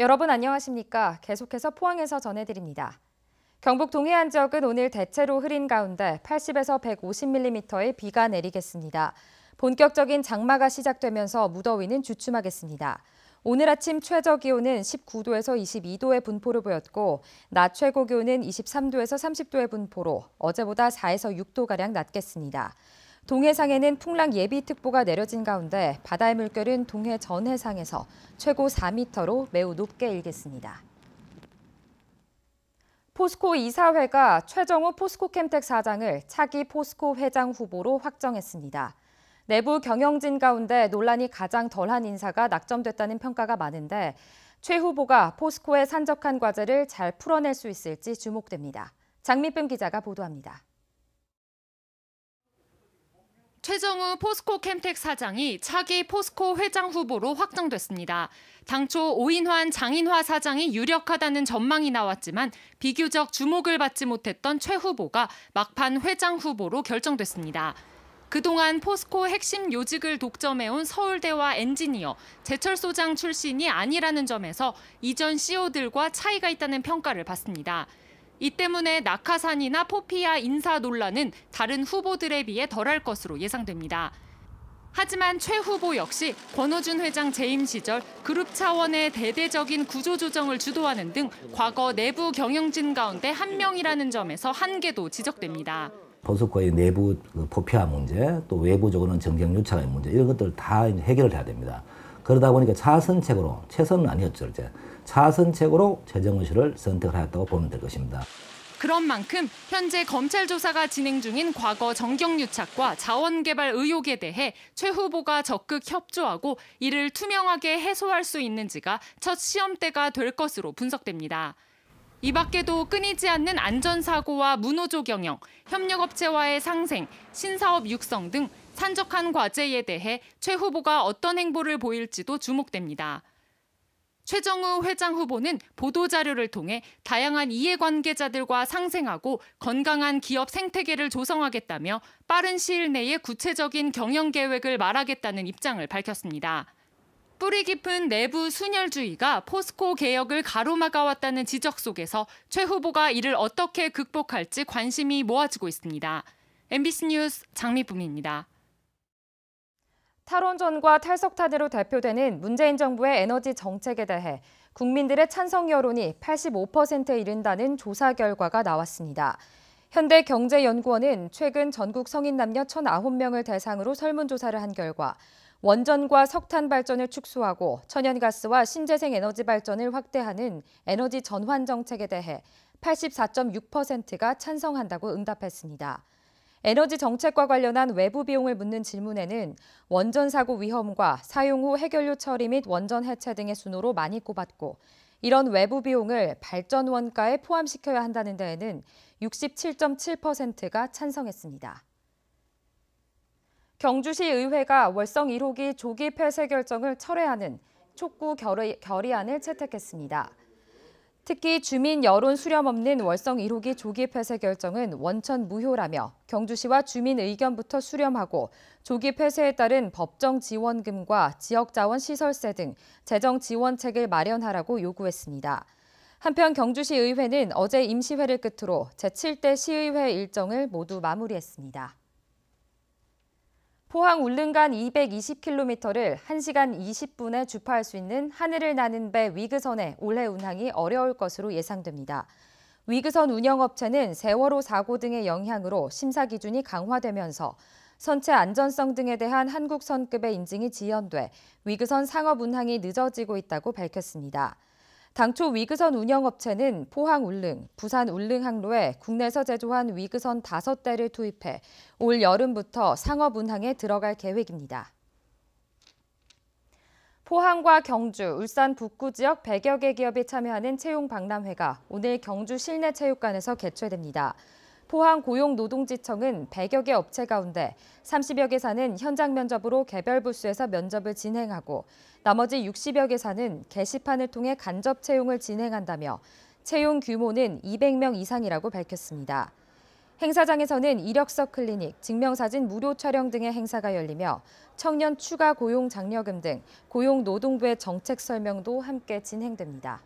여러분 안녕하십니까? 계속해서 포항에서 전해드립니다. 경북 동해안 지역은 오늘 대체로 흐린 가운데 80에서 150mm의 비가 내리겠습니다. 본격적인 장마가 시작되면서 무더위는 주춤하겠습니다. 오늘 아침 최저 기온은 19도에서 22도의 분포를 보였고 낮 최고 기온은 23도에서 30도의 분포로 어제보다 4에서 6도가량 낮겠습니다. 동해상에는 풍랑 예비특보가 내려진 가운데 바다의 물결은 동해 전 해상에서 최고 4m로 매우 높게 일겠습니다. 포스코 이사회가 최정우 포스코 캠텍 사장을 차기 포스코 회장 후보로 확정했습니다. 내부 경영진 가운데 논란이 가장 덜한 인사가 낙점됐다는 평가가 많은데 최 후보가 포스코의 산적한 과제를 잘 풀어낼 수 있을지 주목됩니다. 장미쁨 기자가 보도합니다. 최정우 포스코 캠텍 사장이 차기 포스코 회장 후보로 확정됐습니다. 당초 오인환 장인화 사장이 유력하다는 전망이 나왔지만 비교적 주목을 받지 못했던 최 후보가 막판 회장 후보로 결정됐습니다. 그동안 포스코 핵심 요직을 독점해온 서울대와 엔지니어, 제철 소장 출신이 아니라는 점에서 이전 CEO들과 차이가 있다는 평가를 받습니다. 이 때문에 낙하산이나 포피아 인사 논란은 다른 후보들에 비해 덜할 것으로 예상됩니다. 하지만 최 후보 역시 권호준 회장 재임 시절 그룹 차원의 대대적인 구조조정을 주도하는 등 과거 내부 경영진 가운데 한 명이라는 점에서 한계도 지적됩니다. 포스코의 내부 그 포피아 문제, 또 외부적으로는 정경유착의 문제 이런 것들 다 해결을 해야 됩니다. 그러다 보니까 차선책으로 최선은 아니었죠. 이제 차선책으로 최정은 씨를 선택을 하였다고 보면 될 것입니다. 그런 만큼 현재 검찰 조사가 진행 중인 과거 정경유착과 자원개발 의혹에 대해 최 후보가 적극 협조하고 이를 투명하게 해소할 수 있는지가 첫 시험대가 될 것으로 분석됩니다. 이 밖에도 끊이지 않는 안전사고와 문호조 경영, 협력업체와의 상생, 신사업 육성 등 산적한 과제에 대해 최 후보가 어떤 행보를 보일지도 주목됩니다. 최정우 회장 후보는 보도자료를 통해 다양한 이해관계자들과 상생하고 건강한 기업 생태계를 조성하겠다며 빠른 시일 내에 구체적인 경영 계획을 말하겠다는 입장을 밝혔습니다. 뿌리 깊은 내부 순혈주의가 포스코 개혁을 가로막아왔다는 지적 속에서 최 후보가 이를 어떻게 극복할지 관심이 모아지고 있습니다. MBC 뉴스 장미쁨입니다. 탈원전과 탈석탄으로 대표되는 문재인 정부의 에너지 정책에 대해 국민들의 찬성 여론이 85%에 이른다는 조사 결과가 나왔습니다. 현대경제연구원은 최근 전국 성인 남녀 1,009명을 대상으로 설문조사를 한 결과 원전과 석탄 발전을 축소하고 천연가스와 신재생 에너지 발전을 확대하는 에너지 전환 정책에 대해 84.6%가 찬성한다고 응답했습니다. 에너지 정책과 관련한 외부 비용을 묻는 질문에는 원전 사고 위험과 사용 후 해결료 처리 및 원전 해체 등의 순으로 많이 꼽았고 이런 외부 비용을 발전 원가에 포함시켜야 한다는 데에는 67.7%가 찬성했습니다. 경주시 의회가 월성 1호기 조기 폐쇄 결정을 철회하는 촉구 결의안을 채택했습니다. 특히 주민 여론 수렴 없는 월성 1호기 조기 폐쇄 결정은 원천 무효라며 경주시와 주민 의견부터 수렴하고 조기 폐쇄에 따른 법정 지원금과 지역자원 시설세 등 재정 지원책을 마련하라고 요구했습니다. 한편 경주시 의회는 어제 임시회를 끝으로 제7대 시의회 일정을 모두 마무리했습니다. 포항 울릉간 220km를 1시간 20분에 주파할 수 있는 하늘을 나는 배 위그선의 올해 운항이 어려울 것으로 예상됩니다. 위그선 운영업체는 세월호 사고 등의 영향으로 심사 기준이 강화되면서 선체 안전성 등에 대한 한국 선급의 인증이 지연돼 위그선 상업 운항이 늦어지고 있다고 밝혔습니다. 당초 위그선 운영업체는 포항 울릉, 부산 울릉 항로에 국내에서 제조한 위그선 5대를 투입해 올 여름부터 상업 운항에 들어갈 계획입니다. 포항과 경주, 울산 북구 지역 100여 개 기업이 참여하는 채용 박람회가 오늘 경주 실내 체육관에서 개최됩니다. 포항 고용노동지청은 100여 개 업체 가운데 30여 개사는 현장 면접으로 개별 부스에서 면접을 진행하고 나머지 60여 개사는 게시판을 통해 간접 채용을 진행한다며 채용 규모는 200명 이상이라고 밝혔습니다. 행사장에서는 이력서 클리닉, 증명사진 무료 촬영 등의 행사가 열리며 청년 추가 고용 장려금 등 고용노동부의 정책 설명도 함께 진행됩니다.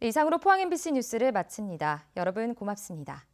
이상으로 포항 MBC 뉴스를 마칩니다. 여러분 고맙습니다.